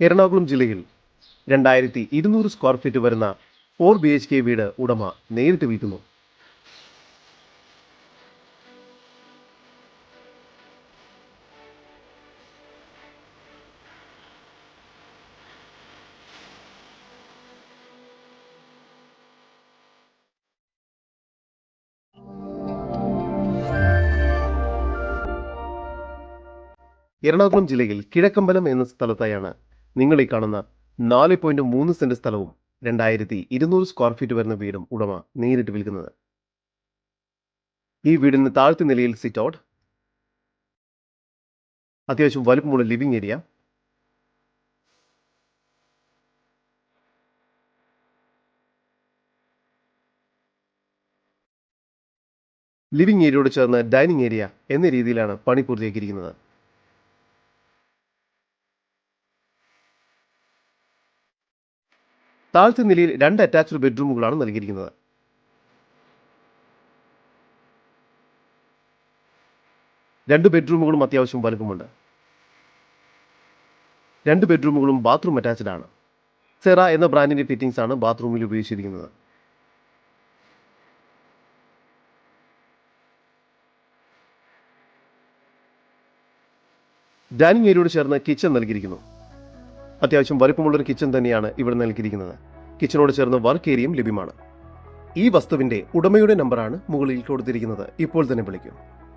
എറണാകുളം ജില്ലയിൽ രണ്ടായിരത്തി ഇരുന്നൂറ് സ്ക്വയർ ഫീറ്റ് വരുന്ന ഫോർ ബി എച്ച് കെ വീട് ഉടമ നേരിട്ട് വിൽക്കുന്നു എറണാകുളം ജില്ലയിൽ കിഴക്കമ്പലം എന്ന സ്ഥലത്തായാണ് നിങ്ങൾ ഈ കാണുന്ന നാല് പോയിന്റ് മൂന്ന് സെന്റ് സ്ഥലവും രണ്ടായിരത്തി ഇരുന്നൂറ് സ്ക്വയർ ഫീറ്റ് വരുന്ന വീടും ഉടമ നേരിട്ട് വിൽക്കുന്നത്. ഈ വീടിന് താഴ്ത്ത നിലയിൽ സിറ്റ് ഔട്ട് അത്യാവശ്യം വലുപ്പമുള്ള ലിവിംഗ് ഏരിയ ലിവിംഗ് ഏരിയയോട് ചേർന്ന് ഡൈനിങ് ഏരിയ എന്ന രീതിയിലാണ് പണി പൂർത്തിയാക്കിയിരിക്കുന്നത് താഴത്തെ നിലയിൽ രണ്ട് അറ്റാച്ച്ഡ് ബെഡ്റൂമുകളാണ് നൽകിയിരിക്കുന്നത്. രണ്ട് ബെഡ്റൂമുകളും അത്യാവശ്യം വലുപ്പമുണ്ട്. രണ്ട് ബെഡ്റൂമുകളും ബാത്റൂം അറ്റാച്ച്ഡ് ആണ്. സെറ എന്ന ബ്രാൻഡിന്റെ ഫിറ്റിംഗ്സ് ആണ് ബാത്റൂമിൽ ഉപയോഗിച്ചിരിക്കുന്നത്. ഡൈനിങ് ഏരിയയോട് ചേർന്ന് കിച്ചൺ നൽകിയിരിക്കുന്നു. അത്യാവശ്യം വലുപ്പമുള്ളൊരു കിച്ചൺ തന്നെയാണ് ഇവിടെ നൽകിയിരിക്കുന്നത്. കിച്ചണോട് ചേർന്ന് വർക്ക് ഏരിയയും ലഭ്യമാണ്. ഈ വസ്തുവിന്റെ ഉടമയുടെ നമ്പറാണ് മുകളിൽ കൊടുത്തിരിക്കുന്നത്. ഇപ്പോൾ തന്നെ വിളിക്കും.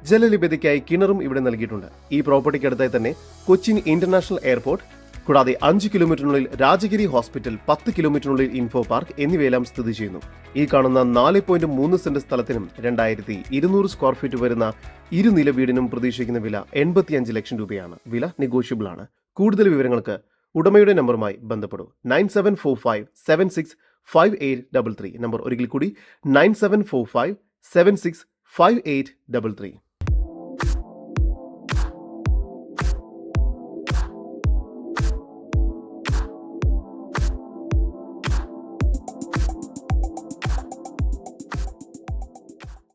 ജലലഭ്യതയ്ക്കായി കിണറും ഇവിടെ നൽകിയിട്ടുണ്ട്. ഈ പ്രോപ്പർട്ടിക്കടുത്തായി തന്നെ കൊച്ചിൻ ഇന്റർനാഷണൽ എയർപോർട്ട് കൂടാതെ അഞ്ച് കിലോമീറ്ററിനുള്ളിൽ രാജഗിരി ഹോസ്പിറ്റൽ പത്ത് കിലോമീറ്ററിനുള്ളിൽ ഇൻഫോ പാർക്ക് എന്നിവയെല്ലാം സ്ഥിതി ചെയ്യുന്നു. ഈ കാണുന്ന നാല് പോയിന്റ് മൂന്ന് സെന്റ് സ്ഥലത്തിനും രണ്ടായിരത്തി ഇരുന്നൂറ് സ്ക്വയർ ഫീറ്റ് വരുന്ന ഇരുനില വീടിനും പ്രതീക്ഷിക്കുന്ന വില എൺപത്തിയഞ്ച് ലക്ഷം രൂപയാണ്. വില നെഗോഷ്യബിൾ ആണ്. കൂടുതൽ വിവരങ്ങൾക്ക് ഉടമയുടെ നമ്പറുമായി ബന്ധപ്പെടൂ. Nine seven four five seven six five eight double three. Number ഒരിക്കൽ കൂടി nine seven four five seven six five eight double three.